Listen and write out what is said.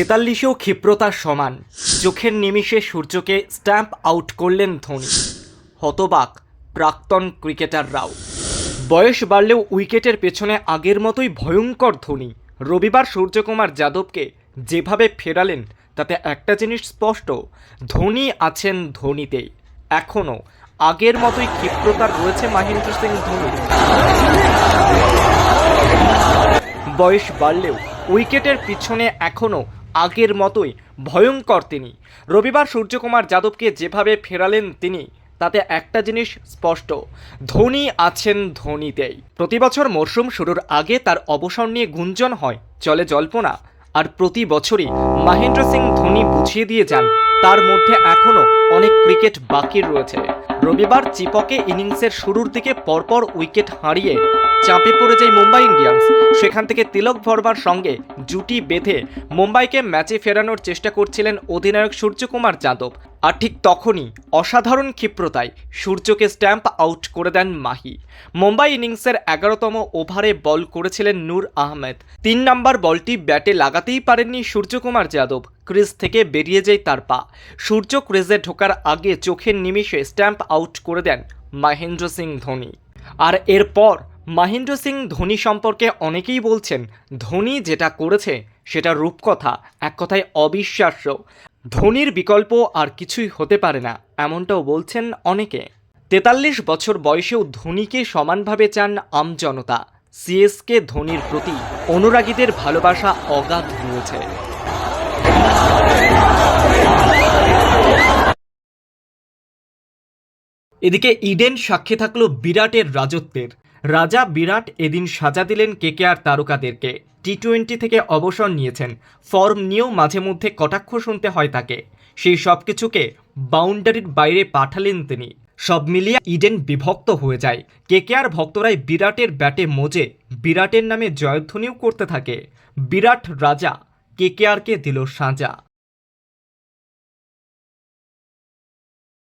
তেতাল্লিশেও ক্ষিপ্রতার সমান। চোখের নিমিষে সূর্যকে স্ট্যাম্প আউট করলেন ধোনি। হতবাক, প্রাক্তন ক্রিকেটাররাও। বয়স বাড়লেও উইকেটের পেছনে আগের মতোই ভয়ঙ্কর ধোনি। রবিবার সূর্যকুমার যাদবকে যেভাবে ফেরালেন, তাতে একটা জিনিস স্পষ্ট, ধোনি আছেন ধোনিতেই। এখনও আগের মতোই ক্ষিপ্রতার রয়েছে মাহেন্দ্র সিং ধোনি বয়স বাড়লেও উইকেটের পিছনে এখনও আগের মতোই ভয়ঙ্কর তিনি। রবিবার সূর্যকুমার যাদবকে যেভাবে ফেরালেন তিনি, তাতে একটা জিনিস স্পষ্ট, ধোনি আছেন ধোনিতেই। প্রতি বছর মরশুম শুরুর আগে তার অবসর নিয়ে গুঞ্জন হয়, চলে জল্পনা, আর প্রতি বছরই মহেন্দ্র সিং ধোনি বুঝিয়ে দিয়ে যান, তার মধ্যে এখনও অনেক ক্রিকেট বাকি রয়েছে। রবিবার চিপকে ইনিংসের শুরুর দিকে পরপর উইকেট হারিয়ে চাপে পড়ে যায় মুম্বাই ইন্ডিয়ান্স। সেখান থেকে তিলক ভরবার সঙ্গে জুটি বেঁধে মুম্বাইকে ম্যাচে ফেরানোর চেষ্টা করছিলেন অধিনায়ক সূর্যকুমার যাদব। আর ঠিক তখনই অসাধারণ ক্ষিপ্রতায় সূর্যকে স্ট্যাম্প আউট করে দেন মাহি। মুম্বাই ইনিংসের এগারোতম ওভারে বল করেছিলেন নূর আহমেদ। তিন নম্বর বলটি ব্যাটে লাগাতেই পারেননি সূর্যকুমার যাদব। ক্রিজ থেকে বেরিয়ে যায় তার পা। সূর্য ক্রিজে ঢোকার আগে চোখের নিমিষে স্ট্যাম্প আউট করে দেন মহেন্দ্র সিং ধোনি। আর এরপর মহেন্দ্র সিং ধোনি সম্পর্কে অনেকেই বলছেন, ধোনি যেটা করেছে সেটা রূপকথা, এক কথায় অবিশ্বাস্য। ধোনির বিকল্প আর কিছুই হতে পারে না, এমনটাও বলছেন অনেকে। তেতাল্লিশ বছর বয়সেও ধোনিকে সমানভাবে চান আমজনতা সিএসকে ধোনির প্রতি অনুরাগীদের ভালোবাসা অগাধ রয়েছে। এদিকে ইডেন সাক্ষী থাকল বিরাটের রাজত্বের। রাজা বিরাট এদিন সাজা দিলেন কেকেআর তারকাদেরকে। টি টোয়েন্টি থেকে অবসর নিয়েছেন। ফর্ম নিয়েও মাঝে মধ্যে কটাক্ষ শুনতে হয় তাকে। সেই সব কিছুকে বাউন্ডারির বাইরে পাঠালেন তিনি। সব মিলিয়ে ইডেন বিভক্ত হয়ে যায়। কেকেআর ভক্তরাই বিরাটের ব্যাটে মজে বিরাটের নামে জয়ধ্বনিও করতে থাকে। বিরাট রাজা, কেকেআরকে দিল সাজা।